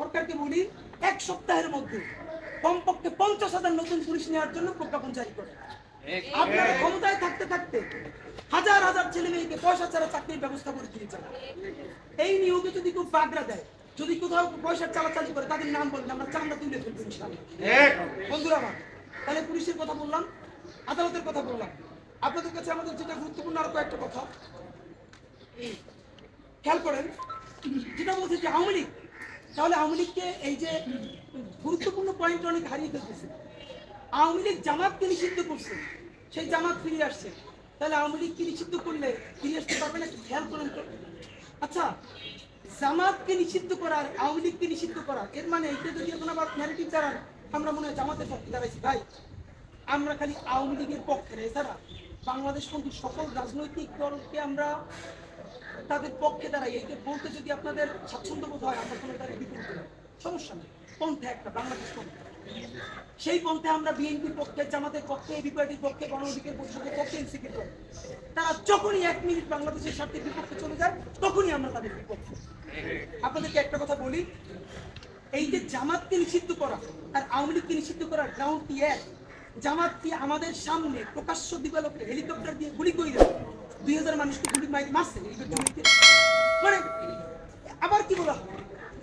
সরকারকে বলি এক সপ্তাহের মধ্যে কমপক্ষে পঞ্চাশ হাজার নতুন পুলিশ নেওয়ার জন্য প্রজ্ঞাপন জারি করে। আপনারা ক্ষমতায় থাকতে থাকতে হাজার হাজার ছেলে মেয়েকে পয়সা ছাড়া চাকরির ব্যবস্থা করে দিয়েছেন এই নিয়োগে যদি কেউ বাগড়া দেয় যদি কোথাও পয়সা চালাচালি করে তাদের নাম বলেন আমরা চামড়া তুলে ফেলব। বন্ধুরা আমার তাহলে পুলিশের কথা বললাম আদালতের কথা বললাম। আপনাদের কাছে আমাদের যেটা গুরুত্বপূর্ণ আরও কয়েকটা কথা। খেয়াল করেন যেটা বলছে যে আওয়ামী লীগ তাহলে আওয়ামী লীগকে এই যে গুরুত্বপূর্ণ পয়েন্ট অনেক হারিয়ে ফেলতেছে। আওয়ামী লীগ জামাতকে নিষিদ্ধ করছে, সেই জামাত ফিরে আসছে। তাহলে আওয়ামী লীগকে নিষিদ্ধ করলে ফিরে আসতে পারবে না খেয়াল করেন আচ্ছা জামাতকে নিষিদ্ধ করার, আওয়ামী লীগকে নিষিদ্ধ করার, এর মানে এটা যদি এখন আবার ন্যারেটিভ দাঁড়ান, আমরা মনে হয় জামাতের পক্ষে দাঁড়াইছি। ভাই, আমরা খালি আওয়ামী লীগের পক্ষে এছাড়া বাংলাদেশ কিন্তু সকল রাজনৈতিক দলকে আমরা তাদের পক্ষে দাঁড়াই এইটা বলতে যদি আপনাদের স্বাচ্ছন্দ্য বোধ হয়, আমরা কোনো তাদের বিপরীতে না। সমস্যা নেই। পন্থা একটা বাংলাদেশ সেই পন্থে আমরা বিএনপির পক্ষে, জামাতের পক্ষে এবি পার্টির পক্ষে, গণ অধিকার পরিষদের পক্ষে, এনসিপির পক্ষে। তারা যখনই এক মিনিট বাংলাদেশের স্বার্থের বিপক্ষে চলে যায়, তখনই আমরা তাদের বিপক্ষে। আপনাদেরকে একটা কথা বলি, এই যে জামাতকে নিষিদ্ধ করা, আর আওয়ামী লীগকে নিষিদ্ধ করার গ্রাউন্ড কি এক? জামাত কি আমাদের সামনে প্রকাশ্য দিবালোকে হেলিকপ্টার দিয়ে গুলি করে দুই হাজার মানুষকে গুলি মারছে মানে আবার কি বলা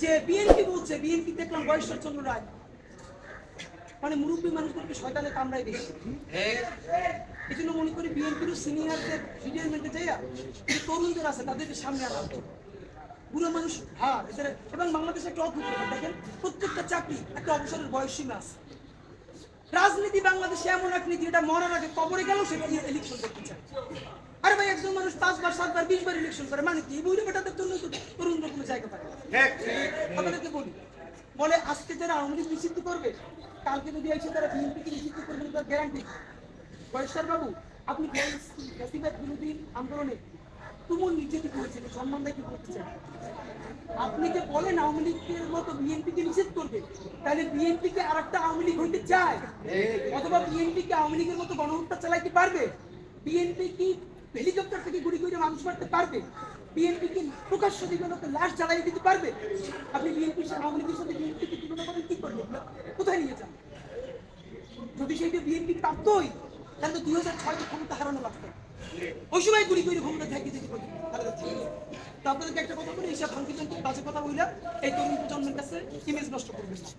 যে বিএনপি বলছে, বিএনপি দেখলাম বয়সের চন্দ্র রায়। মানে মুরব্বী মানুষদেরকে শয়তানে কামড়ায় বেশি এই জন্য মনে করি বিএনপির সিনিয়রদের রিটায়ারমেন্টে যাইয়া যে তরুণদের আছে, তাদেরকে সামনে আনা বুড়ো মানুষ হার এদের এবং বাংলাদেশে একটা অদ্ভুত দেখেন, প্রত্যেকটা চাকরি একটা অবসরের বয়সীমা আছে। রাজনীতি বাংলাদেশে এমন এক নীতি এটা মরার আগে কবরে গেল সেটা ইলেকশন করতে চায়। আরে ভাই একজন মানুষ পাঁচবার সাতবার বিশবার ইলেকশন করে মানে কি? বুড়ো বেটাদের জন্য তো তরুণরা কোনো জায়গা পায় আপনাদেরকে বলি বলে আজকে যারা আওয়ামী লীগ নিষিদ্ধ করবে কালকে যদি এসে তারা বিএনপিকে নিষিদ্ধ করবে তার গ্যারান্টি বয়স্কার বাবু আপনি বিরোধী আন্দোলনে তুমুল নির্যাতিত হয়েছিল সম্মান কি করতে চান আপনি যে বলেন আওয়ামী লীগের মতো বিএনপিকে নিষেধ করবে, তাহলে বিএনপি কে আর একটা আওয়ামী লীগ হইতে চায়? অথবা বিএনপি কে আওয়ামী লীগের মতো গণহত্যা চালাইতে পারবে? বিএনপি কি হেলিকপ্টার থেকে গুলি করে মানুষ মারতে পারবে? বিএনপি কি প্রকাশ্য দিগণকে লাশ জ্বালাই দিতে পারবে? আপনি বিএনপি আওয়ামী লীগের সাথে বিএনপিকে তুলনা করেন, কি করবেন কোথায় নিয়ে যান? যদি সেইটা বিএনপি প্রাপ্তই, তাহলে তো দুই হাজার ছয় ক্ষমতা হারানো লাগতো ওই সময় গুলি করে ক্ষমতা থাকি যেতে পারি তো আপনাদেরকে একটা কথা বলি এইসব ভাঙ্কি জন্তু বাজে কথা বইলা এই তরুণ প্রজন্মের কাছে ইমেজ নষ্ট করবেন না।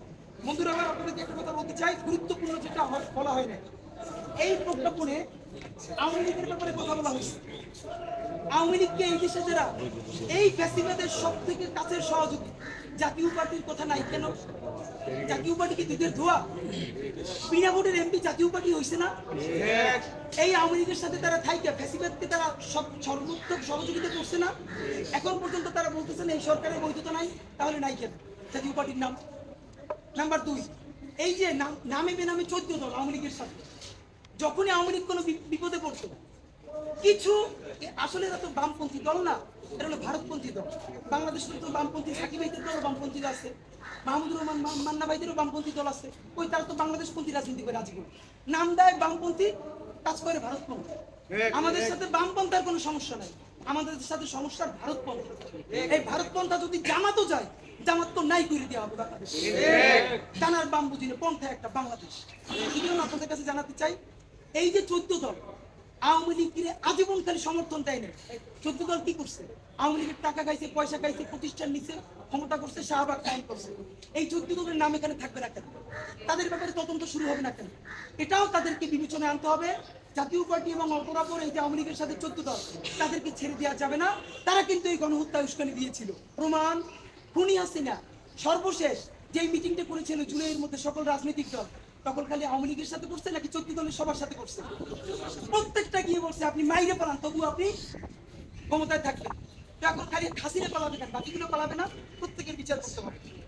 বন্ধুরা আমার আপনাদেরকে একটা কথা বলতে চাই, গুরুত্বপূর্ণ যেটা বলা হয় না। এই প্রজ্ঞাপনে আওয়ামী লীগের ব্যাপারে কথা বলা হয়েছে। আওয়ামী লীগকে এই দেশে যারা এই ফ্যাসিবাদের সব থেকে কাছের সহযোগী, জাতীয় পার্টির কথা নাই কেন? জাতীয় পার্টি কি দুধের ধোয়া? বিনা ভোটের এমপি জাতীয় পার্টি হয়েছে না? এই আওয়ামী লীগের সাথে তারা থাইকা, ফ্যাসিবাদকে তারা সব সর্বোত্তম সহযোগিতা করছে না? এখন পর্যন্ত তারা বলতেছেন এই সরকারের বৈধতা নাই, তাহলে নাই কেন? জাতীয় পার্টির নাম। নাম্বার দুই, এই যে নাম- নামে বেনামে চোদ্দ দল আওয়ামী লীগের সাথে যখনই আওয়ামী লীগ কোনো বিপদে পড়তো কিছু আসলে এরা তো বামপন্থী দল না এটা হলো ভারতপন্থী দল। বাংলাদেশের তো বামপন্থী সাকিব ভাইদের দল বামপন্থী আছে মাহমুদুর রহমান মান্না ভাইদেরও বামপন্থী দল আছে ওই তারা তো বাংলাদেশপন্থী রাজনীতি করে আজীবন নাম দেয় বামপন্থী কাজ করে ভারতপন্থী। আমাদের সাথে বামপন্থার কোনো সমস্যা নাই আমাদের সাথে সমস্যা ভারতপন্থা। এই ভারতপন্থা যদি জামাতও যায় জামাত তো নাই করে দেওয়া হবে বাংলাদেশ। জানার বাম বুঝিনে পন্থা একটা বাংলাদেশ। এই জন্য আপনাদের কাছে জানাতে চাই এই যে চোদ্দ দল, আওয়ামী লীগের আজীবন খালি সমর্থন দেয় না চোদ্দ দল কি করছে? আওয়ামী লীগের টাকা খাইছে, পয়সা খাইছে, প্রতিষ্ঠান নিছে, ক্ষমতা করছে, শাহবাগ কায়েম করছে। এই চোদ্দ দলের নাম এখানে থাকবে না কেন? তাদের ব্যাপারে তদন্ত শুরু হবে না কেন? এটাও তাদেরকে বিবেচনায় আনতে হবে। জাতীয় পার্টি এবং অপরাপর এই যে আওয়ামী লীগের সাথে চোদ্দ দল, তাদেরকে ছেড়ে দেওয়া যাবে না। তারা কিন্তু এই গণহত্যা উস্কানি দিয়েছিল। প্রমাণ, খুনি হাসিনা, সর্বশেষ যে মিটিংটা করেছিল জুলাইয়ের মধ্যে সকল রাজনৈতিক দল তখন খালি আওয়ামী লীগের সাথে করছে নাকি চোদ্দ দলের সবার সাথে করছে? প্রত্যেকটা গিয়ে বলছে, আপনি মাইরে পালান তবু আপনি ক্ষমতায় থাকবেন। এখন খালি খাসিরে পালাবে কেন? বাকিগুলো পালাবে না? প্রত্যেকের বিচার করতে হবে।